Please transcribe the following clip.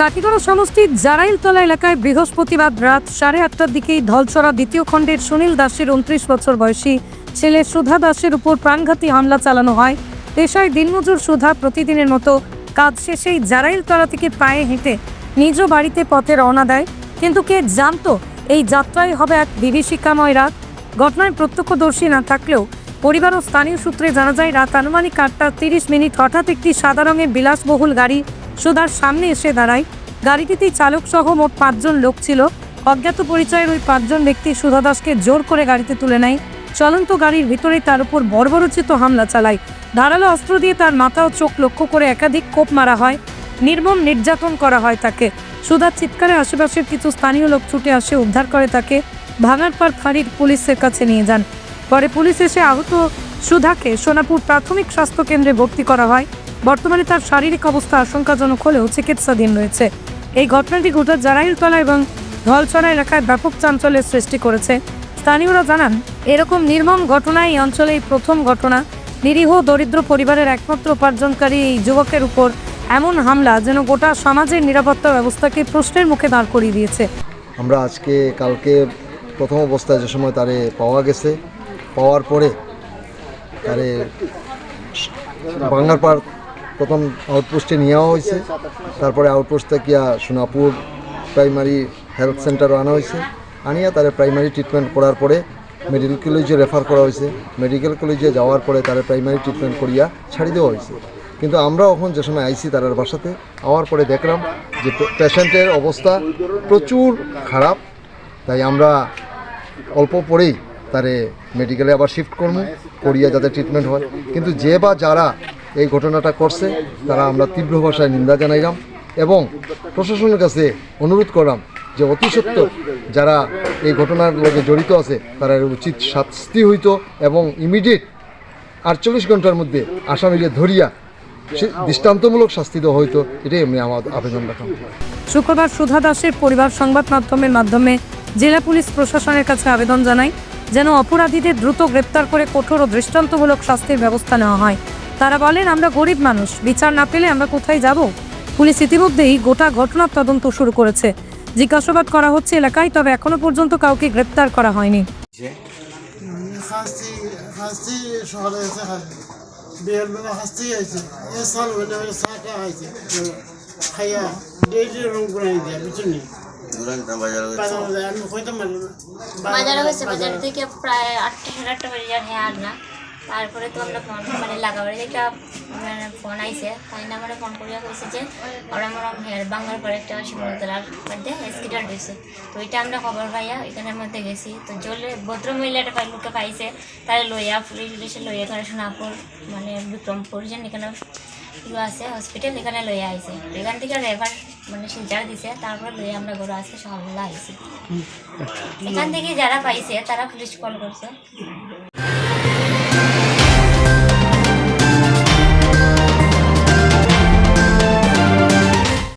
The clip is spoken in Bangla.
কাঠিগড়া সমষ্টির জারাইলতলা এলাকায় বৃহস্পতিবার রাত সাড়ে আটটার দিকেই ধলছড়া দ্বিতীয় খণ্ডের সুনীল দাসের উনত্রিশ বছর বয়সী ছেলে সুধা দাসের উপর প্রাণঘাতী হামলা চালানো হয়। পেশায় দিনমজুর সুধা প্রতিদিনের মতো কাজ শেষেই জারাইলতলা থেকে পায়ে হেঁটে নিজ বাড়িতে পথে রওনা দেয়। কিন্তু কে জানতো এই যাত্রায় হবে এক বিভীষিকাময় রাত। ঘটনায় প্রত্যক্ষদর্শী না থাকলেও পরিবার ও স্থানীয় সূত্রে জানা যায়, রাত আনুমানিক আটটা তিরিশ মিনিট হঠাৎ একটি সাদা রঙের বিলাসবহুল গাড়ি সুধার সামনে এসে দাঁড়ায়। গাড়িটিতে চালক সহ মোট পাঁচজন লোক ছিল। অজ্ঞাত পরিচয়ের ওই পাঁচজন ব্যক্তি সুধা দাসকে জোর করে গাড়িতে তুলে নেয়। চলন্ত গাড়ির ভিতরে তার উপর বর্বরচিত হামলা চালায়। ধারালো অস্ত্র দিয়ে তার মাথা ও চোখ লক্ষ্য করে একাধিক কোপ মারা হয়। নির্মম নির্যাতন করা হয় তাকে। সুধার চিৎকারে আশেপাশের কিছু স্থানীয় লোক ছুটে আসে, উদ্ধার করে তাকে। ভাঙারপাড় ফাঁড়ির পুলিশের কাছে নিয়ে যান। পরে পুলিশ এসে আহত সুধাকে সোনাপুর প্রাথমিক স্বাস্থ্য কেন্দ্রে ভর্তি করা হয়। বর্তমানে তার শারীরিক অবস্থা আশঙ্কাজনক হলেও চিকিৎসাধীন রয়েছে। এই ঘটনাটি ঘটে জারাইলতলা এবং ধলছড়া এলাকায় ব্যাপক চাঞ্চল্যের সৃষ্টি করেছে। স্থানীয়রা জানান, এরকম নির্মম ঘটনা এই অঞ্চলেই প্রথম ঘটনা। নিরীহ দরিদ্র পরিবারের একমাত্র উপার্জনকারী এই যুবকের উপর এমন হামলা যেন গোটা সমাজের নিরাপত্তা ব্যবস্থাকে প্রশ্নের মুখে দাঁড় করিয়ে দিয়েছে। আমরা আজকে, কালকে প্রথম অবস্থায় যে সময় তারে পাওয়া গেছে, পাওয়ার পরে তারে বাঙ্গারপাড় প্রথম আউটপোস্টে নেওয়া হয়েছে। তারপরে আউটপোস্ট থেকে সোনাপুর প্রাইমারি হেলথ সেন্টারও আনা হয়েছে। আনিয়া তারে প্রাইমারি ট্রিটমেন্ট করার পরে মেডিকেল কলেজে রেফার করা হয়েছে। মেডিকেল কলেজে যাওয়ার পরে তারে প্রাইমারি ট্রিটমেন্ট করিয়া ছাড়ি দেওয়া হয়েছে। কিন্তু আমরা এখন যে সময় আইসি তারার বাসাতে, আওয়ার পরে দেখলাম যে পেশেন্টের অবস্থা প্রচুর খারাপ। তাই আমরা অল্প পরেই তারে মেডিকেলে আবার শিফট করব করিয়া যাতে ট্রিটমেন্ট হয়। কিন্তু যে বা যারা এই ঘটনাটা করছে, তারা আমরা তীব্র ভাষায় নিন্দা জানাইলাম এবং প্রশাসনের কাছে অনুরোধ করলাম যে অতি সত্ত্বর যারা এই ঘটনার লগে জড়িত আছে, তারা উচিত শাস্তি হইতো এবং ইমিডিয়েট আটচল্লিশ ঘণ্টার মধ্যে আসামিকে ধরিয়া দৃষ্টান্তমূলক শাস্তি দেওয়া হইতো, এটাই আমি আমার আবেদন রাখলাম। শুক্রবার সুধা দাসের পরিবার সংবাদ মাধ্যমের মাধ্যমে জেলা পুলিশ প্রশাসনের কাছে আবেদন জানাই যেন অপরাধীদের দ্রুত গ্রেপ্তার করে কঠোর ও দৃষ্টান্তমূলক শাস্তির ব্যবস্থা নেওয়া হয়। তারা বলেন আমরা গরিব মানুষ। বিচার না পেলে আমরা কোথায় যাব? পুলিশ ইতিমধ্যেই গোটা ঘটনার তদন্ত শুরু করেছে। জিজ্ঞাসাবাদ করা হচ্ছে এলাকায় তবে এখনও পর্যন্ত কাউকে গ্রেপ্তার করা হয়নি। বিয়ের বেলা এ সাল হলে হলে খাইয়া ডেইলি করে দিয়ে বাজারে হয়েছে। বাজার থেকে প্রায় আটটা সাড়ে আটটা বাজে যার হ্যাঁ আর না। তারপরে তো আমরা ফোন মানে লাগাবার থেকে মানে ফোন আইসে তাই না আমরা ফোন করিয়া কইছে যে ওরা আমার হেয়ার বাংলার পরে একটা শিমতলার মধ্যে স্কিটার হয়েছে তো ওইটা আমরা খবর পাইয়া এখানের মধ্যে গেছি। তো জলে ভদ্র মহিলাটা পাই লোকে পাইছে। তারা লইয়া পুলিশ পুলিশে লইয়া এখানে সোনাপুর মানে বিক্রমপুর যেন এখানে ইয়ে আছে হসপিটাল এখানে লইয়া আইছে। এখান থেকে রেফার মানে শিলচার দিছে। তারপর লইয়া আমরা গরু আজকে সকালবেলা আইছি। এখান থেকে যারা পাইছে তারা পুলিশ কল করছে।